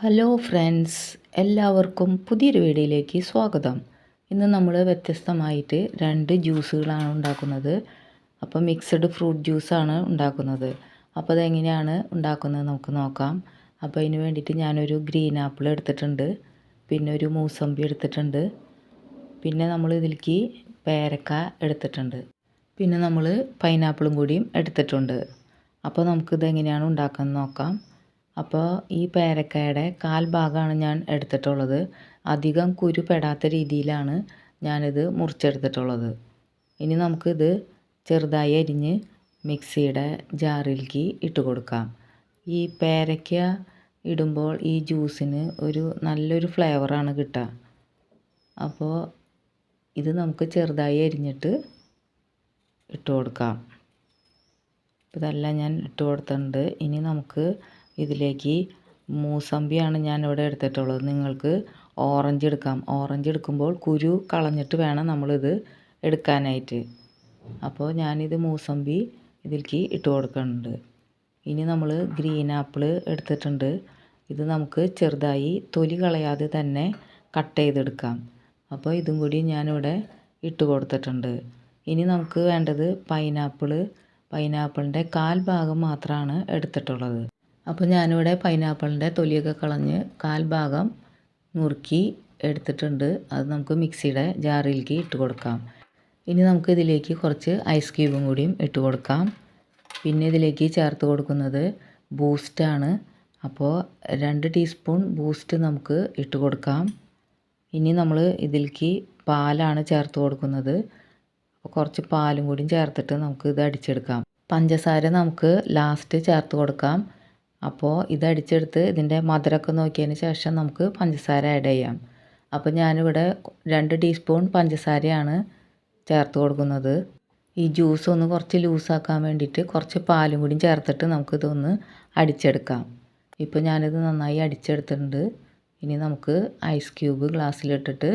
Hello friends എല്ലാവർക്കും പുതിയൊരു വീഡിയോയിലേക്ക് സ്വാഗതം. ഇന്ന് നമ്മൾ വ്യത്യസ്തമായിട്ട് രണ്ട് ജ്യൂസുകളാണ് ഉണ്ടാക്കുന്നത്. അപ്പോൾ മിക്സഡ് ഫ്രൂട്ട് ജ്യൂസാണ് ഉണ്ടാക്കുന്നത്. അപ്പോൾ അതെങ്ങനെയാണ് ഉണ്ടാക്കുന്നത് നമുക്ക് നോക്കാം. അപ്പോൾ അതിന് വേണ്ടിയിട്ട് ഞാനൊരു ഗ്രീൻ ആപ്പിൾ എടുത്തിട്ടുണ്ട്. പിന്നെ ഒരു മൂസമ്പി എടുത്തിട്ടുണ്ട്. പിന്നെ നമ്മൾ ഇതിലേക്ക് പേരക്ക എടുത്തിട്ടുണ്ട്. പിന്നെ നമ്മൾ പൈനാപ്പിളും കൂടിയും എടുത്തിട്ടുണ്ട്. അപ്പോൾ നമുക്കിതെങ്ങനെയാണ് ഉണ്ടാക്കുന്നത് നോക്കാം. അപ്പോൾ ഈ പേരക്കയുടെ കാൽ ഭാഗമാണ് ഞാൻ എടുത്തിട്ടുള്ളത്. അധികം കുരു പെടാത്ത രീതിയിലാണ് ഞാനിത് മുറിച്ചെടുത്തിട്ടുള്ളത്. ഇനി നമുക്കിത് ചെറുതായി അരിഞ്ഞ് മിക്സിയുടെ ജാറിലേക്ക് ഇട്ട് കൊടുക്കാം. ഈ പേരയ്ക്ക ഇടുമ്പോൾ ഈ ജ്യൂസിന് ഒരു നല്ലൊരു ഫ്ലേവറാണ് കിട്ടുക. അപ്പോൾ ഇത് നമുക്ക് ചെറുതായി അരിഞ്ഞിട്ട് ഇട്ട് കൊടുക്കാം. ഇതെല്ലാം ഞാൻ ഇട്ട് കൊടുത്തിട്ടുണ്ട്. ഇനി നമുക്ക് ഇതിലേക്ക് മൂസമ്പിയാണ് ഞാൻ ഇവിടെ എടുത്തിട്ടുള്ളത്. നിങ്ങൾക്ക് ഓറഞ്ച് എടുക്കാം. ഓറഞ്ച് എടുക്കുമ്പോൾ കുരു കളഞ്ഞിട്ട് വേണം നമ്മളിത് എടുക്കാനായിട്ട്. അപ്പോൾ ഞാനിത് മൂസമ്പി ഇതിലേക്ക് ഇട്ട് കൊടുക്കുന്നുണ്ട്. ഇനി നമ്മൾ ഗ്രീൻ ആപ്പിൾ എടുത്തിട്ടുണ്ട്. ഇത് നമുക്ക് ചെറുതായി തൊലി കളയാതെ തന്നെ കട്ട് ചെയ്തെടുക്കാം. അപ്പോൾ ഇതും കൂടി ഞാനിവിടെ ഇട്ട് കൊടുത്തിട്ടുണ്ട്. ഇനി നമുക്ക് വേണ്ടത് പൈനാപ്പിൾ. പൈനാപ്പിളിന്റെ കാൽ ഭാഗം മാത്രമാണ് എടുത്തിട്ടുള്ളത്. അപ്പോൾ ഞാനിവിടെ പൈനാപ്പിളിന്റെ തൊലിയൊക്കെ കളഞ്ഞ് കാൽഭാഗം നുറുക്കി എടുത്തിട്ടുണ്ട്. അത് നമുക്ക് മിക്സിയുടെ ജാറിലേക്ക് ഇട്ട് കൊടുക്കാം. ഇനി നമുക്ക് ഇതിലേക്ക് കുറച്ച് ഐസ് ക്യൂബും കൂടിയും ഇട്ട് കൊടുക്കാം. പിന്നെ ഇതിലേക്ക് ചേർത്ത് കൊടുക്കുന്നത് ബൂസ്റ്റാണ് അപ്പോൾ രണ്ട് ടീസ്പൂൺ ബൂസ്റ്റ് നമുക്ക് ഇട്ട് കൊടുക്കാം. ഇനി നമ്മൾ ഇതിലേക്ക് പാലാണ് ചേർത്ത് കൊടുക്കുന്നത്. അപ്പോൾ കുറച്ച് പാലും കൂടിയും ചേർത്തിട്ട് നമുക്ക് ഇത് അടിച്ചെടുക്കാം. പഞ്ചസാര നമുക്ക് ലാസ്റ്റ് ചേർത്ത് കൊടുക്കാം. അപ്പോൾ ഇതടിച്ചെടുത്ത് ഇതിന്റെ മധുരമൊക്കെ നോക്കിയതിന് ശേഷം നമുക്ക് പഞ്ചസാര ആഡ് ചെയ്യാം. അപ്പോൾ ഞാനിവിടെ രണ്ട് ടീസ്പൂൺ പഞ്ചസാരയാണ് ചേർത്ത് കൊടുക്കുന്നത്. ഈ ജ്യൂസ് ഒന്ന് കുറച്ച് ലൂസാക്കാൻ വേണ്ടിയിട്ട് കുറച്ച് പാലും കൂടി ചേർത്തിട്ട് നമുക്കിതൊന്ന് അടിച്ചെടുക്കാം. ഇപ്പോൾ ഞാനിത് നന്നായി അടിച്ചെടുത്തിട്ടുണ്ട്. ഇനി നമുക്ക് ഐസ് ക്യൂബ് ഗ്ലാസ്സിലിട്ടിട്ട്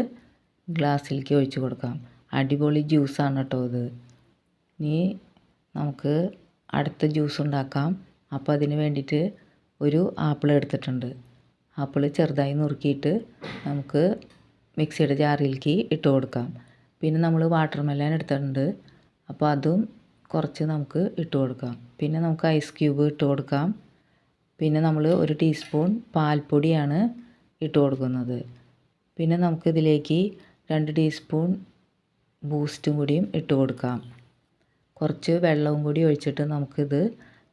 ഗ്ലാസ്സിലേക്ക് ഒഴിച്ചു കൊടുക്കാം. അടിപൊളി ജ്യൂസാണ് കേട്ടോ ഇത്. ഇനി നമുക്ക് അടുത്ത ജ്യൂസ് ഉണ്ടാക്കാം. അപ്പോൾ അതിന് വേണ്ടിയിട്ട് ഒരു ആപ്പിൾ എടുത്തിട്ടുണ്ട്. ആപ്പിൾ ചെറുതായി നുറുക്കിയിട്ട് നമുക്ക് മിക്സിയുടെ ജാറിലേക്ക് ഇട്ട് കൊടുക്കാം. പിന്നെ നമ്മൾ വാട്ടർ മെലൻ എടുത്തിട്ടുണ്ട്. അപ്പോൾ അതും കുറച്ച് നമുക്ക് ഇട്ട് കൊടുക്കാം. പിന്നെ നമുക്ക് ഐസ് ക്യൂബ് ഇട്ട് കൊടുക്കാം. പിന്നെ നമ്മൾ ഒരു ടീസ്പൂൺ പാൽപ്പൊടിയാണ് ഇട്ട് കൊടുക്കുന്നത്. പിന്നെ നമുക്കിതിലേക്ക് രണ്ട് ടീസ്പൂൺ ബൂസ്റ്റും കൂടിയും ഇട്ട് കൊടുക്കാം. കുറച്ച് വെള്ളവും കൂടി ഒഴിച്ചിട്ട് നമുക്കിത്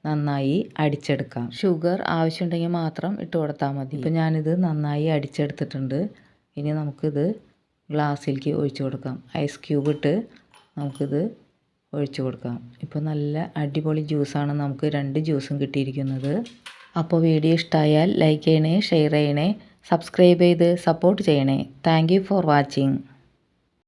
നന്നായി അടിച്ചെടുക്കാം. ഷുഗർ ആവശ്യമുണ്ടെങ്കിൽ മാത്രം ഇട്ട് കൊടുത്താൽ മതി. ഇപ്പോൾ ഞാനിത് നന്നായി അടിച്ചെടുത്തിട്ടുണ്ട്. ഇനി നമുക്കിത് ഗ്ലാസ്സിലേക്ക് ഒഴിച്ചു കൊടുക്കാം. ഐസ് ക്യൂബ് ഇട്ട് നമുക്കിത് ഒഴിച്ചു കൊടുക്കാം. ഇപ്പോൾ നല്ല അടിപൊളി ജ്യൂസാണ് നമുക്ക് രണ്ട് ജ്യൂസും കിട്ടിയിരിക്കുന്നത്. അപ്പോൾ വീഡിയോ ഇഷ്ടമായാൽ ലൈക്ക് ചെയ്യണേ ഷെയർ ചെയ്യണേ സബ്സ്ക്രൈബ് ചെയ്ത് സപ്പോർട്ട് ചെയ്യണേ. Thank for watching